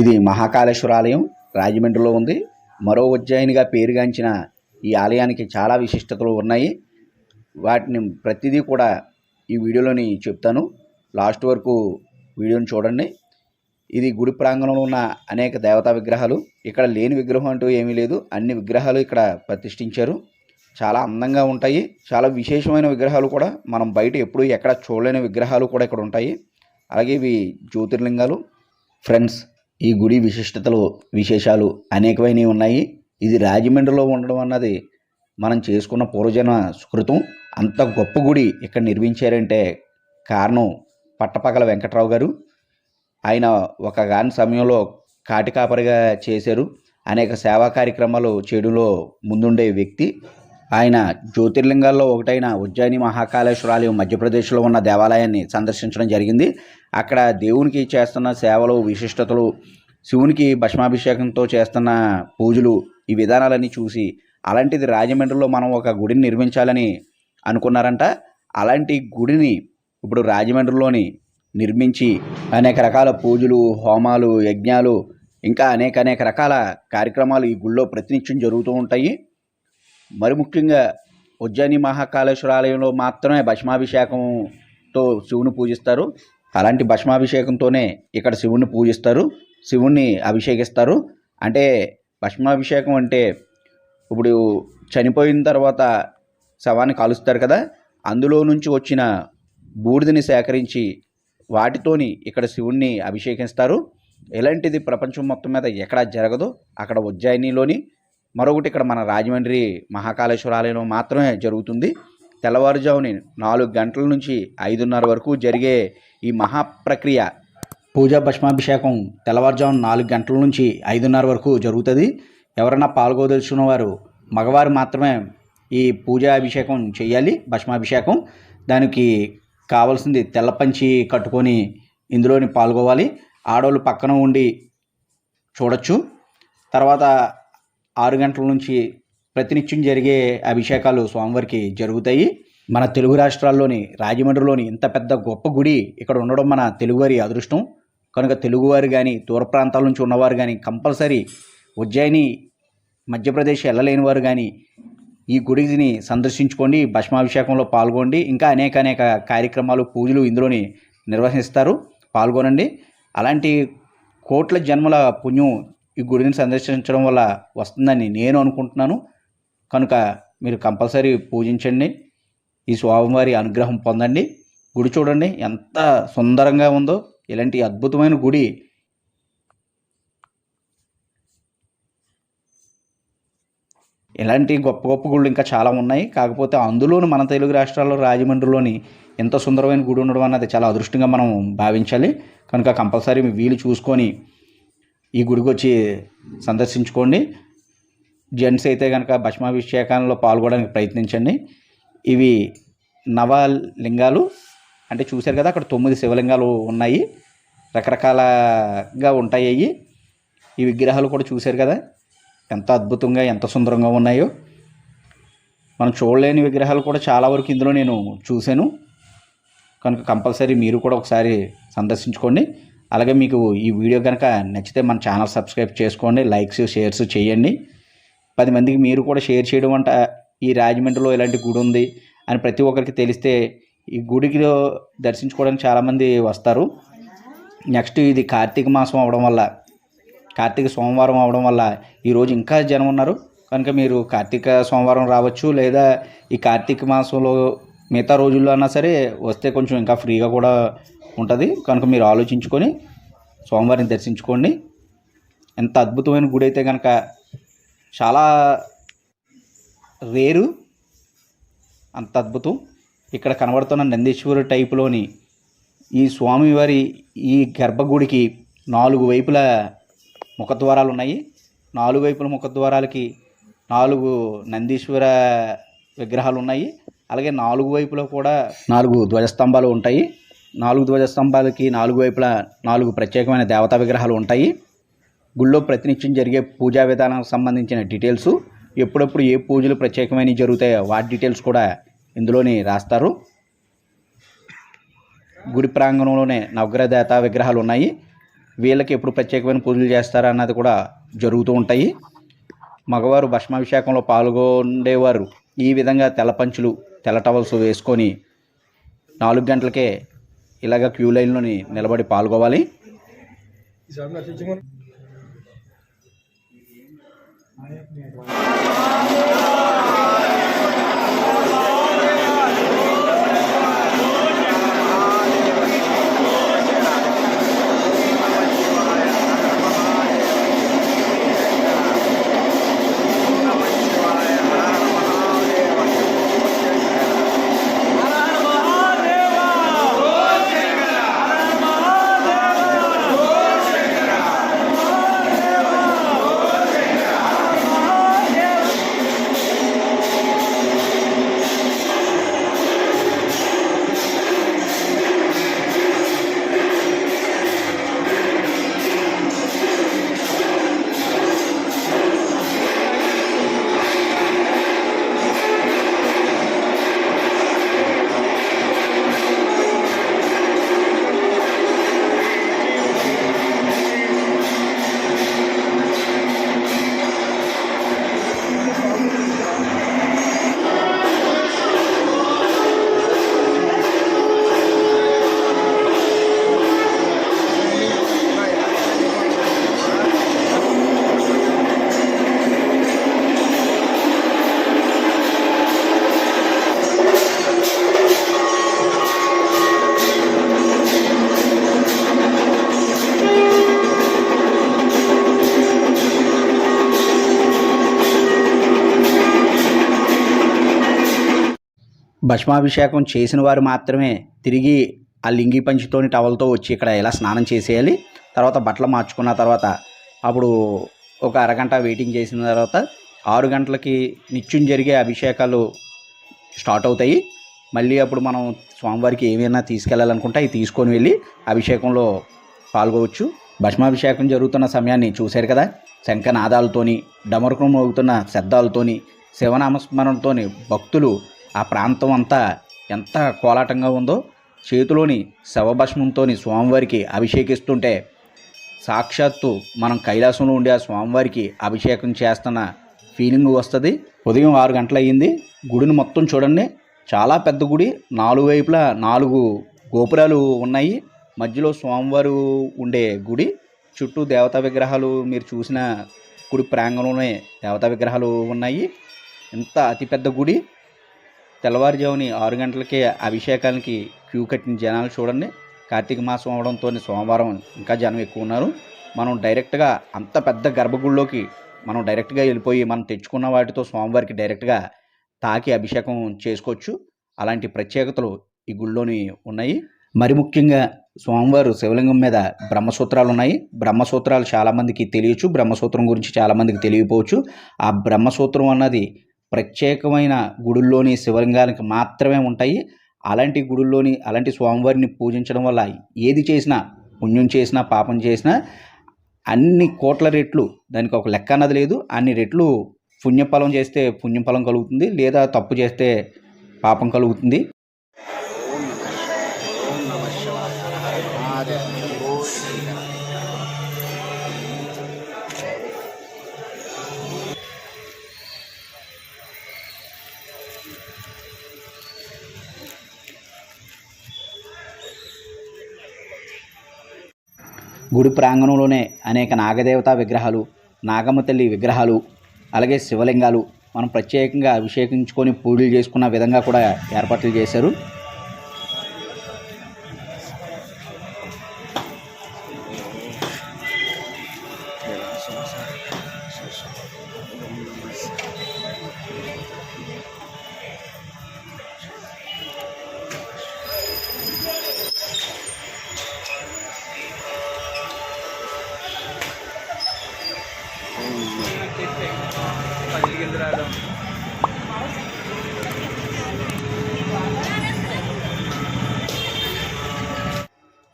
ఇది మహాకాళేశ్వర ఆలయం రాజమండ్రిలో ఉంది. మరో ఉజ్జయినిగా పేరుగాంచిన ఈ ఆలయానికి చాలా విశిష్టతలు ఉన్నాయి. వాటిని ప్రతిదీ కూడా ఈ వీడియోలోని చెప్తాను. లాస్ట్ వరకు వీడియోని చూడండి. ఇది గుడి ప్రాంగణంలో ఉన్న అనేక దేవతా విగ్రహాలు. ఇక్కడ లేని విగ్రహం అంటూ ఏమీ లేదు. అన్ని విగ్రహాలు ఇక్కడ ప్రతిష్ఠించారు. చాలా అందంగా ఉంటాయి. చాలా విశేషమైన విగ్రహాలు కూడా మనం బయట ఎప్పుడు ఎక్కడ చూడలేని విగ్రహాలు కూడా ఇక్కడ ఉంటాయి. అలాగే ఇవి జ్యోతిర్లింగాలు. ఫ్రెండ్స్ ఈ గుడి విశిష్టతలు విశేషాలు అనేకమైనవి ఉన్నాయి. ఇది రాజమండ్రిలో ఉండడం అన్నది మనం చేసుకున్న పూర్వజన సుకృతం. అంత గొప్ప గుడి ఇక్కడ నిర్మించారంటే కారణం పట్టపగల వెంకట్రావు గారు. ఆయన ఒక గాని సమయంలో కాటికాపరిగా చేశారు. అనేక సేవా కార్యక్రమాలు చేయడంలో ముందుండే వ్యక్తి. ఆయన జ్యోతిర్లింగాల్లో ఒకటైన ఉజ్జయిని మహాకాళేశ్వరాలయం మధ్యప్రదేశ్లో ఉన్న దేవాలయాన్ని సందర్శించడం జరిగింది. అక్కడ దేవునికి చేస్తున్న సేవలు విశిష్టతలు శివునికి భస్మాభిషేకంతో చేస్తున్న పూజలు ఈ విధానాలన్నీ చూసి అలాంటిది రాజమండ్రిలో మనం ఒక గుడిని నిర్మించాలని అనుకున్నారంట. అలాంటి గుడిని ఇప్పుడు రాజమండ్రిలోని నిర్మించి అనేక రకాల పూజలు హోమాలు యజ్ఞాలు ఇంకా అనేక అనేక రకాల కార్యక్రమాలు ఈ గుళ్ళో ప్రతినిత్యం జరుగుతూ ఉంటాయి. మరి ముఖ్యంగా ఉజ్జయిని మహాకాళేశ్వర ఆలయంలో మాత్రమే భస్మాభిషేకంతో శివుని పూజిస్తారు. అలాంటి భస్మాభిషేకంతోనే ఇక్కడ శివుణ్ణి పూజిస్తారు. శివుణ్ణి అభిషేకిస్తారు. అంటే భస్మాభిషేకం అంటే ఇప్పుడు చనిపోయిన తర్వాత శవాన్ని కాలుస్తారు కదా. అందులో నుంచి వచ్చిన బూడిదని సేకరించి వాటితోని ఇక్కడ శివుణ్ణి అభిషేకిస్తారు. ఇలాంటిది ప్రపంచం మొత్తం మీద ఎక్కడా జరగదు. అక్కడ ఉజ్జయినిలోని మరొకటి ఇక్కడ మన రాజమండ్రి మహాకాళేశ్వర ఆలయంలో మాత్రమే జరుగుతుంది. తెల్లవారుజాముని నాలుగు గంటల నుంచి ఐదున్నర వరకు జరిగే ఈ మహాప్రక్రియ పూజా భస్మాభిషేకం తెల్లవారుజామున నాలుగు గంటల నుంచి ఐదున్నర వరకు జరుగుతుంది. ఎవరైనా పాల్గొదలుచున్న వారు మగవారు మాత్రమే ఈ పూజా అభిషేకం చేయాలి భస్మాభిషేకం. దానికి కావాల్సింది తెల్ల పంచి కట్టుకొని ఇందులోని పాల్గొవాలి. ఆడవాళ్ళు పక్కన ఉండి చూడొచ్చు. తర్వాత ఆరు గంటల నుంచి ప్రతినిత్యం జరిగే అభిషేకాలు స్వామివారికి జరుగుతాయి. మన తెలుగు రాష్ట్రాల్లోని రాజమండ్రిలోని ఇంత పెద్ద గొప్ప గుడి ఇక్కడ ఉండడం మన తెలుగువారి అదృష్టం. కనుక తెలుగువారు కానీ దూర ప్రాంతాల నుంచి ఉన్నవారు కానీ కంపల్సరీ ఉజ్జయిని మధ్యప్రదేశ్ వెళ్ళలేని వారు కానీ ఈ గుడిని సందర్శించుకోండి భస్మాభిషేకంలో పాల్గొండి ఇంకా అనేక అనేక కార్యక్రమాలు పూజలు ఇందులోని నిర్వహిస్తారు పాల్గొనండి. అలాంటి కోట్ల జన్మల పుణ్యం ఈ గుడిని సందర్శించడం వల్ల వస్తుందని నేను అనుకుంటున్నాను. కనుక మీరు కంపల్సరీ పూజించండి. ఈ స్వామివారి అనుగ్రహం పొందండి. గుడి చూడండి ఎంత సుందరంగా ఉందో ఇలాంటి అద్భుతమైన గుడి. ఇలాంటి గొప్ప గొప్ప గుళ్ళు ఇంకా చాలా ఉన్నాయి. కాకపోతే అందులోని మన తెలుగు రాష్ట్రాల్లో రాజమండ్రిలోని ఎంత సుందరమైన గుడి ఉండడం అన్నది చాలా అదృష్టంగా మనం భావించాలి. కనుక కంపల్సరీ మీ వీలు చూసుకొని ఈ గుడికి వచ్చి సందర్శించుకోండి. జెంట్స్ అయితే కనుక భస్మాభిషేకాల్లో పాల్గొనడానికి ప్రయత్నించండి. ఇవి నవలింగాలు. అంటే చూశారు కదా అక్కడ తొమ్మిది శివలింగాలు ఉన్నాయి. రకరకాలగా ఉంటాయి అవి ఈ విగ్రహాలు కూడా చూశారు కదా ఎంత అద్భుతంగా ఎంత సుందరంగా ఉన్నాయో. మనం చూడలేని విగ్రహాలు కూడా చాలా వరకు ఇందులో నేను చూశాను. కనుక కంపల్సరీ మీరు కూడా ఒకసారి సందర్శించుకోండి. అలాగే మీకు ఈ వీడియో కనుక నచ్చితే మన ఛానల్ సబ్స్క్రైబ్ చేసుకోండి లైక్స్ షేర్స్ చేయండి. పది మందికి మీరు కూడా షేర్ చేయడం అంట ఈ రాజమండ్రిలో ఇలాంటి గుడి ఉంది అని ప్రతి ఒక్కరికి తెలిస్తే ఈ గుడికి దర్శించుకోవడానికి చాలామంది వస్తారు. నెక్స్ట్ ఇది కార్తీక మాసం అవడం వల్ల కార్తీక సోమవారం అవడం వల్ల ఈరోజు ఇంకా జనం ఉన్నారు. కనుక మీరు కార్తీక సోమవారం రావచ్చు లేదా ఈ కార్తీక మాసంలో మిగతా రోజుల్లో అన్నా సరే వస్తే కొంచెం ఇంకా ఫ్రీగా కూడా ఉంటుంది. కనుక మీరు ఆలోచించుకొని సోమవారం దర్శించుకోండి. ఎంత అద్భుతమైన గుడి అయితే కనుక చాలా రేరు అంత అద్భుతం. ఇక్కడ కనబడుతున్న నందీశ్వరు టైపులోని ఈ స్వామివారి ఈ గర్భగుడికి నాలుగు వైపుల ముఖద్వారాలు ఉన్నాయి నాలుగు వైపుల ముఖద్వారాలకి నాలుగు నందీశ్వర విగ్రహాలు ఉన్నాయి అలాగే నాలుగు వైపులో కూడా నాలుగు ధ్వజస్తంభాలు ఉంటాయి. నాలుగు ధ్వజస్తంభాలకి నాలుగు వైపులా నాలుగు ప్రత్యేకమైన దేవతా విగ్రహాలు ఉంటాయి. గుళ్ళో ప్రతినిత్యం జరిగే పూజా విధానానికి సంబంధించిన డీటెయిల్స్ ఎప్పుడప్పుడు ఏ పూజలు ప్రత్యేకమైనవి జరుగుతాయో వాటి డీటెయిల్స్ కూడా ఇందులోని రాస్తారు. గుడి ప్రాంగణంలోనే నవగ్రహ దేవతా విగ్రహాలు ఉన్నాయి. వీళ్ళకి ఎప్పుడు ప్రత్యేకమైన పూజలు చేస్తారా అన్నది కూడా జరుగుతూ ఉంటాయి. మగవారు భస్మాభిషేకంలో పాల్గొండేవారు ఈ విధంగా తెల్ల పంచులు తెల్ల టవల్స్ వేసుకొని నాలుగు గంటలకే ఇలాగ క్యూ లైన్లోని నిలబడి పాల్గొవాలి. భస్మాభిషేకం చేసిన వారు మాత్రమే తిరిగి ఆ లింగి పంచితోని టవల్తో వచ్చి ఇక్కడ ఇలా స్నానం చేసేయాలి. తర్వాత బట్టలు మార్చుకున్న తర్వాత అప్పుడు ఒక అరగంట వెయిటింగ్ చేసిన తర్వాత ఆరు గంటలకి నిత్యం జరిగే అభిషేకాలు స్టార్ట్ అవుతాయి. మళ్ళీ అప్పుడు మనం స్వామివారికి ఏమైనా తీసుకెళ్ళాలనుకుంటే అవి తీసుకొని వెళ్ళి అభిషేకంలో పాల్గొవచ్చు. భస్మాభిషేకం జరుగుతున్న సమయాన్ని చూశారు కదా? శంఖనాదాలతోని డమరుకం మోగుతున్న శబ్దాలతోని శివనామస్మరణతోని భక్తులు ఆ ప్రాంతం అంతా ఎంత కోలాటంగా ఉందో చేతిలోని శవభస్మంతో స్వామివారికి అభిషేకిస్తుంటే సాక్షాత్తు మనం కైలాసంలో ఉండే ఆ స్వామివారికి అభిషేకం చేస్తున్న ఫీలింగ్ వస్తుంది. ఉదయం ఆరు గంటలయ్యింది. గుడిని మొత్తం చూడండి. చాలా పెద్ద గుడి. నాలుగు వైపులా నాలుగు గోపురాలు ఉన్నాయి. మధ్యలో స్వామివారు ఉండే గుడి. చుట్టూ దేవతా విగ్రహాలు మీరు చూసిన గుడి ప్రాంగణంలోనే దేవతా విగ్రహాలు ఉన్నాయి. ఇంత అతిపెద్ద గుడి. తెల్లవారుజాముని ఆరు గంటలకే అభిషేకానికి క్యూ కట్టిన జనాలు చూడండి. కార్తీక మాసం అవడంతో సోమవారం ఇంకా జనం ఎక్కువ ఉన్నారు. మనం డైరెక్ట్గా అంత పెద్ద గర్భగుడిలోకి మనం డైరెక్ట్గా వెళ్ళిపోయి మనం తెచ్చుకున్న వాటితో స్వామివారికి డైరెక్ట్గా తాకి అభిషేకం చేసుకోవచ్చు. అలాంటి ప్రత్యేకతలు ఈ గుళ్ళోని ఉన్నాయి. మరి ముఖ్యంగా స్వామివారు శివలింగం మీద బ్రహ్మసూత్రాలు ఉన్నాయి. బ్రహ్మసూత్రాలు చాలామందికి తెలియచ్చు. బ్రహ్మసూత్రం గురించి చాలామందికి తెలియపోవచ్చు ఆ బ్రహ్మసూత్రం అన్నది ప్రత్యేకమైన గుడుల్లోని శివలింగానికి మాత్రమే ఉంటాయి. అలాంటి గుడుల్లోని అలాంటి స్వామివారిని పూజించడం వల్ల ఏది చేసినా పుణ్యం చేసినా పాపం చేసినా అన్ని కోట్ల రెట్లు దానికి ఒక లెక్క అన్నది లేదు. అన్ని రెట్లు పుణ్యఫలం చేస్తే పుణ్యఫలం కలుగుతుంది లేదా తప్పు చేస్తే పాపం కలుగుతుంది. గుడి ప్రాంగణంలోనే అనేక నాగదేవతా విగ్రహాలు నాగమ్మ తల్లి విగ్రహాలు అలాగే శివలింగాలు మనం ప్రత్యేకంగా అభిషేకించుకొని పూజలు చేసుకున్న విధంగా కూడా ఏర్పాట్లు చేశారు.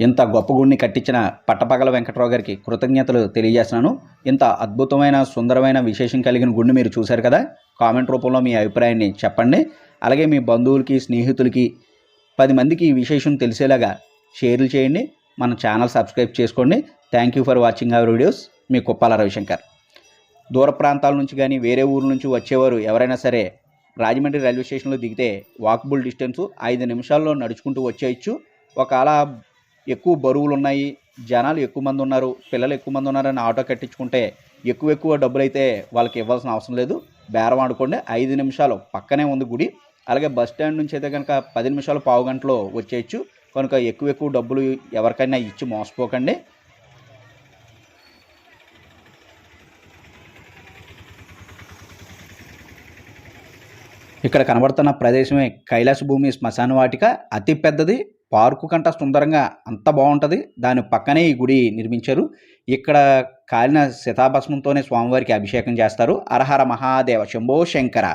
ఇంత గొప్ప గుడిని కట్టించిన పట్టపగల వెంకట్రావు గారికి కృతజ్ఞతలు తెలియజేస్తున్నాను. ఇంత అద్భుతమైన సుందరమైన విశేషం కలిగిన గుడిని మీరు చూశారు కదా? కామెంట్ రూపంలో మీ అభిప్రాయాన్ని చెప్పండి. అలాగే మీ బంధువులకి స్నేహితులకి పది మందికి ఈ విశేషం తెలిసేలాగా షేర్లు చేయండి. మన ఛానల్ సబ్స్క్రైబ్ చేసుకోండి. Thank you for watching our videos మీ కుప్పాల రవిశంకర్. దూర ప్రాంతాల నుంచి కానీ వేరే ఊరు నుంచి వచ్చేవారు ఎవరైనా సరే రాజమండ్రి రైల్వే స్టేషన్లో దిగితే వాకబుల్ డిస్టెన్స్ ఐదు నిమిషాల్లో నడుచుకుంటూ వచ్చేయచ్చు. ఒకవేళ ఎక్కువ బరువులు ఉన్నాయి జనాలు ఎక్కువ మంది ఉన్నారు పిల్లలు ఎక్కువ మంది ఉన్నారని ఆటో కట్టించుకుంటే ఎక్కువ ఎక్కువ డబ్బులు అయితే వాళ్ళకి ఇవ్వాల్సిన అవసరం లేదు. బేరం ఆడుకోండి. ఐదు నిమిషాలు పక్కనే ఉంది గుడి. అలాగే బస్ స్టాండ్ నుంచి అయితే కనుక పది నిమిషాలు పావు గంటలో వచ్చేయచ్చు. కనుక ఎక్కువ ఎక్కువ డబ్బులు ఎవరికైనా ఇచ్చి మోసపోకండి. ఇక్కడ కనబడుతున్న ప్రదేశమే కైలాస భూమి శ్మశాన వాటిక. అతి పెద్దది పార్కు కంట సుందరంగా అంత బాగుంటుంది. దాని పక్కనే ఈ గుడి నిర్మించారు. ఇక్కడ కాలిన శతాభస్మంతోనే స్వామివారికి అభిషేకం చేస్తారు. అరహర మహాదేవ శంభో శంకర.